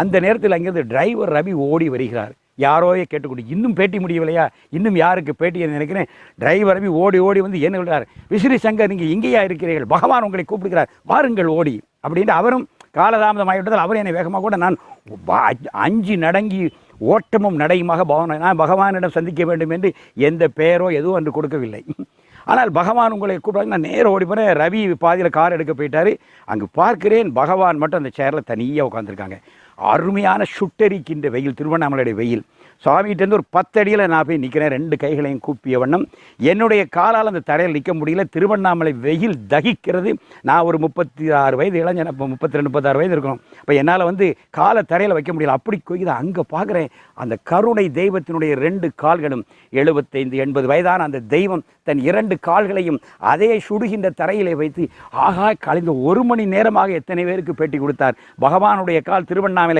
அந்த நேரத்தில் அங்கேருந்து டிரைவர் ரவி ஓடி வருகிறார். யாரோயே கேட்டுக்கொண்டு இன்னும் பேட்டி முடியவில்லையா? இன்னும் யாருக்கு பேட்டி? நினைக்கிறேன். டிரைவர் ரவி ஓடி ஓடி வந்து என்ன சொல்கிறார் விசிறி சங்கர் நீங்கள் இங்கேயா இருக்கிறீர்கள்? பகவான் உங்களை கூப்பிடுகிறார். வாருங்கள் ஓடி. அப்படின்ட்டு அவரும் காலதாமதம் ஆகிவிட்டதால் அவர் என்னை வேகமாக கூட நான் அஞ்சு நடங்கி ஓட்டமும் நடையுமாக பகவான் நான் பகவானிடம் சந்திக்க வேண்டும் என்று எந்த பெயரோ எதுவும் அன்று கொடுக்கவில்லை. ஆனால் பகவான் உங்களை கூப்பிடாங்க. நான் நேரம் ஓடி போனேன் ரவி பாதியில் கார் எடுக்க போயிட்டார். அங்கு பார்க்கிறேன் பகவான் மட்டும் அந்த சேரில் தனியாக உட்காந்துருக்காங்க அருமையான சுட்டெரிக்கின்ற வெயில் திருவண்ணாமலையுடைய வெயில். சுவாமிகிட்டேருந்து ஒரு பத்தடியில் நான் போய் நிற்கிறேன் ரெண்டு கைகளையும் கூப்பிய வண்ணம். என்னுடைய காலால் அந்த தரையில் நிற்க முடியல திருவண்ணாமலை வெயில் தகிக்கிறது. நான் ஒரு முப்பத்தி ஆறு வயது இளைஞன் இப்போ முப்பத்தி ரெண்டு முப்பத்தாறு வயது இருக்கணும். இப்போ என்னால் வந்து காலை தரையில் வைக்க முடியல அப்படி கொய்து அங்கே பார்க்குறேன் அந்த கருணை தெய்வத்தினுடைய ரெண்டு கால்களும். எழுபத்தைந்து எண்பது வயதான அந்த தெய்வம் தன் இரண்டு கால்களையும் அதே சுடுகின்ற தரையிலே வைத்து ஆகா கலைந்த ஒரு மணி நேரமாக எத்தனை பேருக்கு பேட்டி கொடுத்தார். பகவானுடைய கால் திருவண்ணாமலை